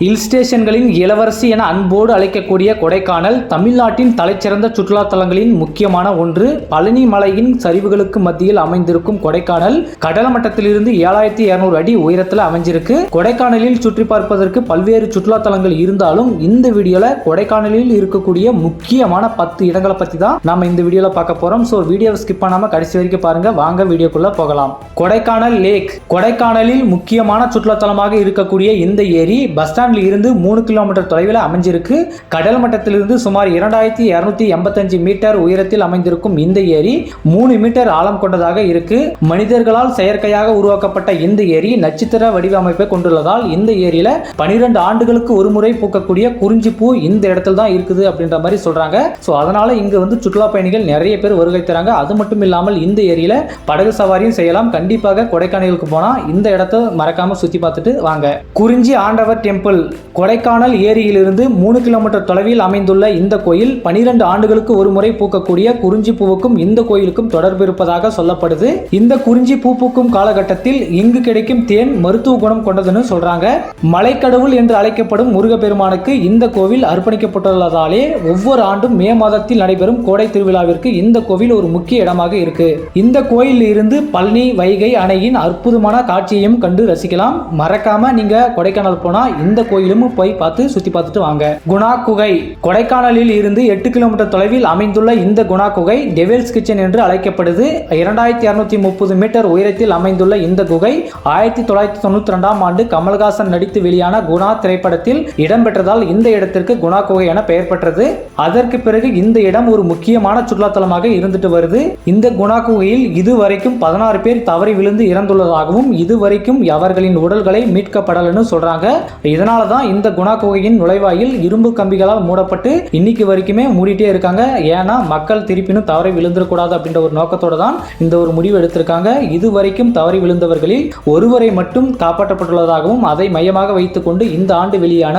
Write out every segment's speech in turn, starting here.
Hill ஸ்டேஷன்களின் இளவரசி என அன்போடு அழைக்கக்கூடிய கொடைக்கானல் தமிழ்நாட்டின் தலைச்சிறந்த சுற்றுலா தலங்களின் முக்கியமான ஒன்று பழனி மலையின் சரிவுகளுக்கு மத்தியில் அமைந்திருக்கும் கொடைக்கானல். கடல் மட்டத்திலிருந்து ஏழாயிரத்தி இருநூறு அடி உயரத்தில் அமைஞ்சிருக்கு. கொடைக்கானலில் சுற்றி பார்ப்பதற்கு பல்வேறு சுற்றுலா தலங்கள் இருந்தாலும் இந்த வீடியோல கொடைக்கானலில் இருக்கக்கூடிய முக்கியமான பத்து இடங்களை பத்தி தான் நாம இந்த வீடியோல பார்க்க போறோம். ஸோ வீடியோவை ஸ்கிப் பண்ணாம கடைசி வரைக்கும் பாருங்க. வாங்க வீடியோக்குள்ள போகலாம். கொடைக்கானல் லேக் கொடைக்கானலில் முக்கியமான சுற்றுலா தலமாக இருக்கக்கூடிய இந்த ஏரி பஸ் ஸ்டாண்ட் ஸ்டாண்டில் இருந்து மூணு கிலோமீட்டர் தொலைவில் அமைஞ்சிருக்கு. கடல் மட்டத்திலிருந்து சுமார் இரண்டாயிரத்தி இருநூத்தி எண்பத்தஞ்சு மீட்டர் உயரத்தில் அமைந்திருக்கும் இந்த ஏரி மூணு மீட்டர் ஆழம் கொண்டதாக இருக்கு. மனிதர்களால் செயற்கையாக உருவாக்கப்பட்ட இந்த ஏரி நட்சத்திர வடிவமைப்பை கொண்டுள்ளதால் இந்த ஏரியில பனிரெண்டு ஆண்டுகளுக்கு ஒரு முறை பூக்கக்கூடிய குறிஞ்சி பூ இந்த இடத்துல தான் இருக்குது அப்படின்ற மாதிரி சொல்றாங்க. ஸோ அதனால இங்க வந்து சுற்றுலா பயணிகள் நிறைய பேர் வருகை தராங்க. அது மட்டும் இல்லாமல் இந்த ஏரியில படகு சவாரியும் செய்யலாம். கண்டிப்பாக கொடைக்கானலுக்கு போனா இந்த இடத்த மறக்காம சுத்தி பார்த்துட்டு வாங்க. குறிஞ்சி ஆண்டவர் டெம்பிள் கொடைக்கானல் ஏரியிலிருந்து மூணு கிலோமீட்டர் தொலைவில் அமைந்துள்ள இந்த கோயில் பனிரெண்டு ஆண்டுகளுக்கு ஒரு முறை பூக்கக்கூடிய குறிஞ்சி பூவுக்கும் இந்த கோயிலுக்கும் தொடர்பு இருப்பதாக சொல்லப்படுது. இந்த குறிஞ்சி பூ பூக்கும் காலகட்டத்தில் இங்கு கிடைக்கும் தேன் மருத்துவ குணம் கொண்டதுன்னு சொல்றாங்க. மலைக்கடவுள் என்று அழைக்கப்படும் முருகப்பெருமானுக்கு இந்த கோவில் அர்ப்பணிக்கப்பட்டுள்ளதாலே ஒவ்வொரு ஆண்டும் மே மாதத்தில் நடைபெறும் கோடை திருவிழாவிற்கு இந்த கோவில் ஒரு முக்கிய இடமாக இருக்கு. இந்த கோயிலில் இருந்து பழனி வைகை அணையின் அற்புதமான காட்சியையும் கண்டு ரசிக்கலாம். மறக்காம நீங்க கொடைக்கானல் போனா இந்த கோயிலும் போய் பார்த்து சுத்தி பார்த்துட்டு வாங்க. குணா குகை கொடைக்கானலில் இருந்து எட்டு கிலோமீட்டர் தொலைவில் அமைந்துள்ள இந்த குணா குகை டெவில்ஸ் கிச்சன் என்று அழைக்கப்படுது. இரண்டாயிரத்தி இருநூத்தி முப்பது மீட்டர் உயரத்தில் அமைந்துள்ள இந்த குகை ஆயிரத்தி தொள்ளாயிரத்தி தொண்ணூத்தி ரெண்டாம் ஆண்டு கமல்ஹாசன் நடித்து வெளியான குணா திரைப்படத்தில் இடம்பெற்றதால் இந்த இடத்திற்கு குணா குகை என பெயர் பெற்றது. அதற்கு பிறகு இந்த இடம் ஒரு முக்கியமான சுற்றுலாத்தலமாக இருந்துட்டு வருது. இந்த குணா குகையில் இதுவரைக்கும் பதினாறு பேர் தவறி விழுந்து இறந்துள்ளதாகவும் இதுவரைக்கும் அவர்களின் உடல்களை மீட்கப்படலன்னு சொல்றாங்க. இதனால் தான் இந்த குணா குகையின் நுழைவாயில் இரும்பு கம்பிகளால் மூடப்பட்டு இன்னைக்கு வரைக்குமே மூடிட்டே இருக்காங்க. ஏன்னா மக்கள் திருப்பினும் தவறி விழுந்துடக்கூடாது அப்படின்ற ஒரு நோக்கத்தோட தான் இந்த ஒரு முடிவு எடுத்திருக்காங்க. இதுவரைக்கும் தவறி விழுந்தவர்களில் ஒருவரை மட்டும் காப்பாற்றப்பட்டுள்ளதாகவும் அதை மையமாக வைத்துக்கொண்டு இந்த ஆண்டு வெளியான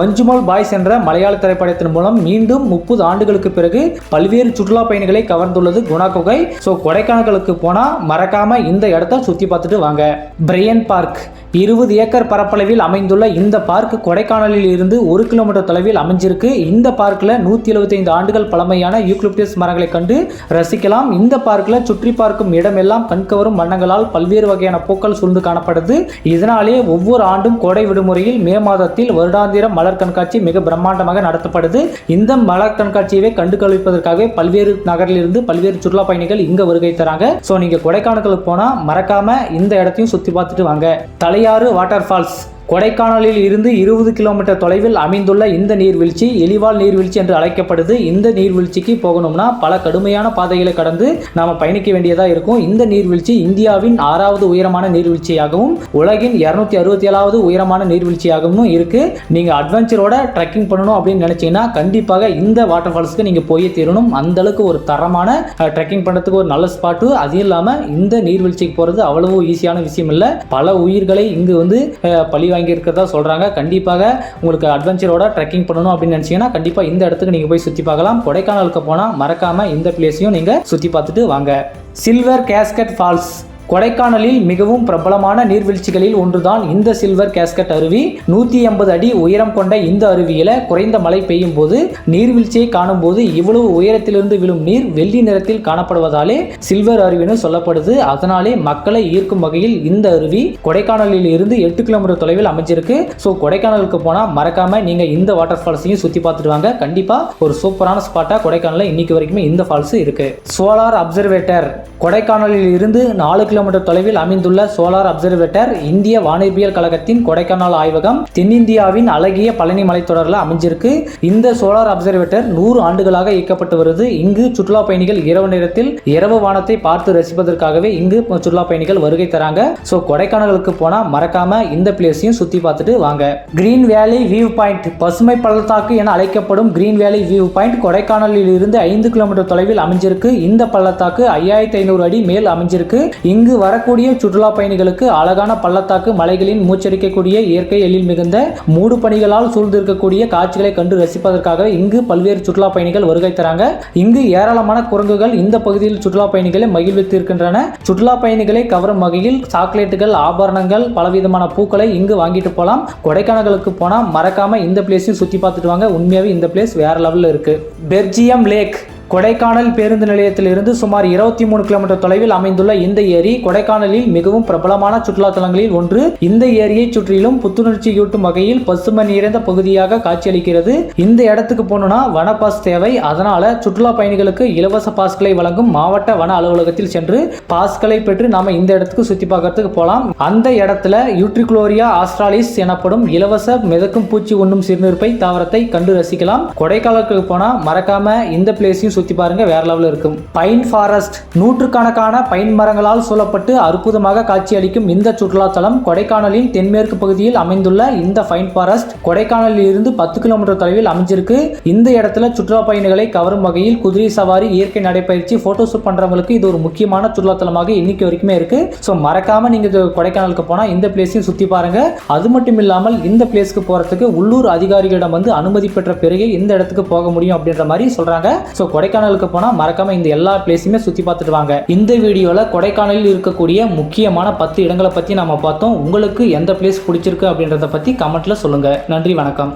மஞ்சுமல் பாய்ஸ் என்ற மலையாள திரைப்படத்தின் மூலம் மீண்டும் முப்பது ஆண்டுகளுக்கு பிறகு பல்வேறு சுற்றுலா பயணிகளை கவர்ந்துள்ளது குணா குகை ஸோ கொடைக்கானலுக்கு போனால் மறக்காம இந்த இடத்த சுற்றி பார்த்துட்டு வாங்க. பிரையன் பார்க் இருபது ஏக்கர் பரப்பளவில் அமைந்துள்ள இந்த பார்க் கொடைக்கானலில் இருந்து ஒரு கிலோமீட்டர் தொலைவில் அமைஞ்சிருக்கு. இந்த பார்க்கில் நூற்றி எழுபத்தைந்து ஆண்டுகள் பழமையான யூக்லிப்டஸ் மரங்களை கண்டு ரசிக்கலாம். இந்த பார்க்கில் சுற்றி பார்க்கும் இடமெல்லாம் கண்கவரும் வண்ணங்களால் பல்வேறு வகையான பூக்கள் சூழ்ந்து காணப்படுது. இதனாலே ஒவ்வொரு ஆண்டும் கோடை விடுமுறையில் மே மாதத்தில் வருடாந்திர மலர் கண்காட்சி மிக பிரம்மாண்டமாக நடத்தப்படுது. இந்த மலர் கண்காட்சியை கண்டு கழிப்பதற்காகவே பல்வேறு நகரிலிருந்து பல்வேறு சுற்றுலா பயணிகள் இங்கே வருகை தராங்க. ஸோ நீங்கள் கொடைக்கானலுக்கு போனால் மறக்காமல் இந்த இடத்தையும் சுற்றி பார்த்துட்டு வாங்க. தலை தலையாறு வாட்டர் ஃபால்ஸ் கொடைக்கானலில் இருந்து இருபது கிலோமீட்டர் தொலைவில் அமைந்துள்ள இந்த நீர்வீழ்ச்சி எலிவால் நீர்வீழ்ச்சி என்று அழைக்கப்படுது. இந்த நீர்வீழ்ச்சிக்கு போகணும்னா பல கடுமையான பாதைகளை கடந்து நாம பயணிக்க வேண்டியதா இருக்கும். இந்த நீர்வீழ்ச்சி இந்தியாவின் ஆறாவது உயரமான நீர்வீழ்ச்சியாகவும் உலகின் இருநூத்தி அறுபத்தி ஏழாவது உயரமான நீர்வீழ்ச்சியாகவும் இருக்கு. நீங்க அட்வென்ச்சரோட ட்ரெக்கிங் பண்ணணும் அப்படின்னு நினைச்சீங்கன்னா கண்டிப்பாக இந்த வாட்டர் ஃபால்ஸ்க்கு நீங்க போய் தீரணும். அந்த அளவுக்கு ஒரு தரமான ட்ரெக்கிங் பண்ணுறதுக்கு ஒரு நல்ல ஸ்பாட்டு அதுவும் இல்லாம இந்த நீர்வீழ்ச்சிக்கு போறது அவ்வளவு ஈஸியான விஷயம் இல்லை. பல உயிர்களை இங்கு வந்து பழிவாங்க பழி வாங்கி இருக்கிறதா சொல்றாங்க. கண்டிப்பாக உங்களுக்கு அட்வென்ச்சரோட ட்ரெக்கிங் பண்ணணும் அப்படின்னு நினைச்சீங்கன்னா கண்டிப்பாக இந்த இடத்துக்கு நீங்க போய் சுற்றி பார்க்கலாம். கொடைக்கானலுக்கு போனால் மறக்காம இந்த பிளேஸையும் நீங்கள் சுற்றி பார்த்துட்டு வாங்க. சில்வர் கேஸ்கட் ஃபால்ஸ் கொடைக்கானலில் மிகவும் பிரபலமான நீர்வீழ்ச்சிகளில் ஒன்றுதான் இந்த சில்வர் கேஸ்கட் அருவி. நூற்றி எண்பது அடி உயரம் கொண்ட இந்த அருவியில குறைந்த மழை பெய்யும் போது நீர்வீழ்ச்சியை காணும்போது இவ்வளவு உயரத்திலிருந்து விழும் நீர் வெள்ளி நிறத்தில் காணப்படுவதாலே சில்வர் அருவின்னு சொல்லப்படுது. அதனாலே மக்களை ஈர்க்கும் வகையில் இந்த அருவி கொடைக்கானலில் இருந்து எட்டு கிலோமீட்டர் தொலைவில் அமைஞ்சிருக்கு. ஸோ கொடைக்கானலுக்கு போனால் மறக்காம நீங்க இந்த வாட்டர் ஃபால்ஸையும் சுற்றி பார்த்துட்டு வாங்க. கண்டிப்பா ஒரு சூப்பரான ஸ்பாட்டா கொடைக்கானலில் இன்னைக்கு வரைக்குமே இந்த ஃபால்ஸ் இருக்கு. சோலார் அப்சர்வேட்டர் கொடைக்கானலில் இருந்து நாலு கிலோ கிலோமீட்டர் தொலைவில் அமைந்துள்ள சோலார் அப்சர்வேட்டர் இந்திய வானியற்பியல் கழகத்தின் கொடைக்கானல் ஆய்வகம் தென்னிந்தியாவின் அழகிய பழனி மலைத்தொடரில் அமைஞ்சிருக்கு. இந்த சோலார் அப்சர்வேட்டர் நூறு ஆண்டுகளாக இயக்கப்பட்டு வருது. இங்கு சுற்றுலா பயணிகள் இரவு நேரத்தில் இரவு வானத்தை பார்த்து ரசிப்பதற்காகவே இங்கு சுற்றுலா பயணிகள் வருகை தராங்க. ஸோ கொடைக்கானலுக்கு போனா மறக்காம இந்த பிளேஸையும் சுத்தி பார்த்துட்டு வாங்க. கிரீன் வேலி வியூ பாயிண்ட் பசுமை பள்ளத்தாக்கு என அழைக்கப்படும் கிரீன் வேலி வியூ பாயிண்ட் கொடைக்கானலில் இருந்து ஐந்து கிலோமீட்டர் தொலைவில் அமைஞ்சிருக்கு. இந்த பள்ளத்தாக்கு ஐயாயிரத்தி ஐநூறு அடி மேல் அமைஞ்சிருக்கு. இங்கு இங்கு வரக்கூடிய சுற்றுலா பயணிகளுக்கு அழகான பள்ளத்தாக்கு மலைகளின் மூச்சரிக்கக்கூடிய இயற்கை எழில் மிகுந்த மூடு பணிகளால் சூழ்ந்திருக்கக்கூடிய காட்சிகளை கண்டு ரசிப்பதற்காக இங்கு பல்வேறு சுற்றுலா பயணிகள் வருகை தராங்க. இங்கு ஏராளமான குரங்குகள் இந்த பகுதியில் சுற்றுலா பயணிகளை மகிழ்வித்திருக்கின்றன. சுற்றுலா பயணிகளை கவரும் வகையில் சாக்லேட்டுகள் ஆபரணங்கள் பலவிதமான பூக்களை இங்கு வாங்கிட்டு போகலாம் கொடைக்கானலுக்கு போனால் மறக்காம இந்த பிளேஸையும் சுற்றி பார்த்துட்டு வாங்க. உண்மையாகவே இந்த பிளேஸ் வேற லெவலில் இருக்கு. பெர்ஜியம் லேக். கொடைக்கானல் பேருந்து நிலையத்திலிருந்து சுமார் இருபத்தி மூணு கிலோமீட்டர் தொலைவில் அமைந்துள்ள இந்த ஏரி கொடைக்கானலில் மிகவும் பிரபலமான சுற்றுலா தலங்களில் ஒன்று. இந்த ஏரியை சுற்றிலும் புத்துணர்ச்சியூட்டும் வகையில் பசுமை நிறைந்த பகுதியாக காட்சியளிக்கிறது. இந்த இடத்துக்கு போகணும்னா வன பாஸ் தேவை. அதனால சுற்றுலா பயணிகளுக்கு இலவச பாஸ்களை வழங்கும் மாவட்ட வன அலுவலகத்தில் சென்று பாஸ்களை பெற்று நாம இந்த இடத்துக்கு சுத்தி பார்க்கறதுக்கு போகலாம் அந்த இடத்துல யூட்ரிக்ளோரியா ஆஸ்ட்ராலிஸ் எனப்படும் இலவச மிதக்கும் பூச்சி உண்ணும் சிறுநீர்ப்பை தாவரத்தை கண்டு ரசிக்கலாம். கொடைக்கானலுக்கு போனா மறக்காம இந்த பிளேஸையும் சுத்தி பாருங்க வேற லெவலில் இருக்கும் பைன் ஃபாரஸ்ட் நூற்றுக்கணக்கான பைன் மரங்களால் சூழப்பட்டு அற்புதமாக காட்சியளிக்கும் இந்த சுற்றுலாத்தலம் கொடைக்கானலின் தென்மேற்கு பகுதியில் அமைந்துள்ள இந்த பைன் ஃபாரஸ்ட் கொடைக்கானலில் இருந்து பத்து கிலோமீட்டர் தொலைவில் அமைஞ்சிருக்கு. இந்த இடத்துல சுற்றுலா பயணிகளை கவரும் வகையில் குதிரை சவாரி இயற்கை நடைப்பயிற்சி ஃபோட்டோஷூட் பண்ணுறவங்களுக்கு இது ஒரு முக்கியமான சுற்றுலாத்தலமாக இன்னைக்கு வரைக்குமே இருக்கு. ஸோ மறக்காம நீங்க கொடைக்கானலுக்கு போனா இந்த பிளேஸையும் சுத்தி பாருங்க. அது மட்டும் இல்லாமல் இந்த பிளேஸ்க்கு போறதுக்கு உள்ளூர் அதிகாரிகளிடம் வந்து அனுமதி பெற்ற பிறகு இந்த இடத்துக்கு போக முடியும் அப்படின்ற மாதிரி சொல்றாங்க. ஸோ கொடைக்கானலுக்கு போனா மறக்காம இந்த எல்லா பிளேஸுமே சுத்தி பார்த்துட்டு வாங்க. இந்த வீடியோல கொடைக்கானலில் இருக்கக்கூடிய முக்கியமான பத்து இடங்களை பத்தி நம்ம பார்த்தோம். உங்களுக்கு எந்த பிளேஸ் பிடிச்சிருக்கு அப்படின்றத பத்தி கமெண்ட்ல சொல்லுங்க. நன்றி வணக்கம்.